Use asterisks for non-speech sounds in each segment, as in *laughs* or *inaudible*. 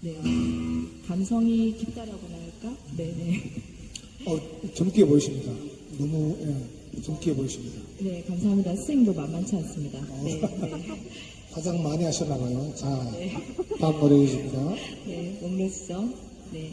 네. 감성이 깊다라고나 할까? 네네. 어, 젊게 보이십니다. 너무 예, 젊게 보이십니다. 네, 감사합니다. 스윙도 만만치 않습니다. 네, 네. *laughs* 가장 많이 하셨나봐요. 자, 네. 다음 노래 주십니다. 네, 목로성. 네.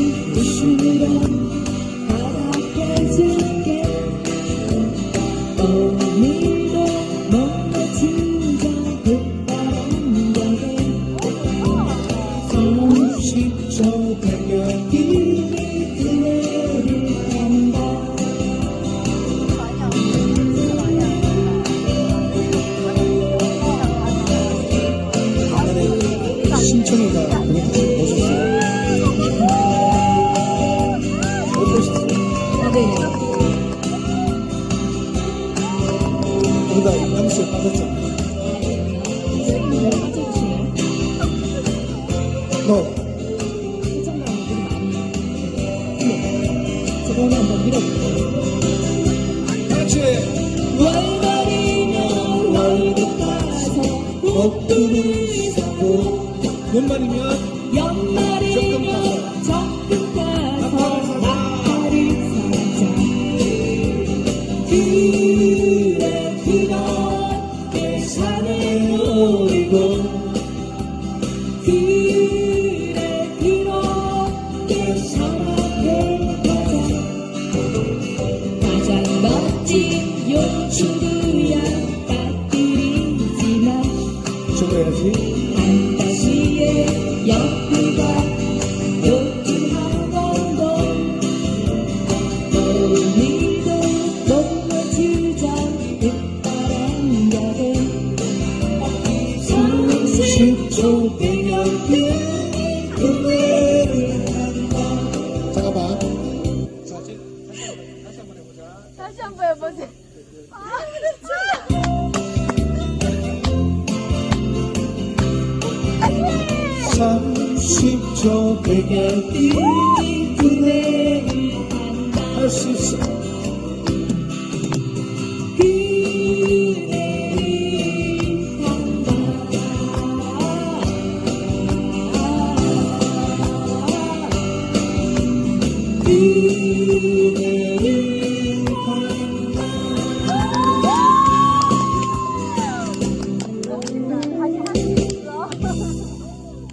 30초 백년이 그대를 한다 하늘에 신청이가 그렇게 보셨어요? 어떠셨어요? 아, 네네 거기다 임남수에 빠졌잖아요. 너, 시청자분들이 많이 네. 저번에 한번 밀어볼게요 같이 월말이면 월급 가서. 목도를 사고 연말이면 연말이면 적금 가서 낙타를 사자. 그 저거 해야지. 판타지의 연 번 해보세요. 아, 진짜. 30초 백년이 그대를 한다 할수 있어. 그대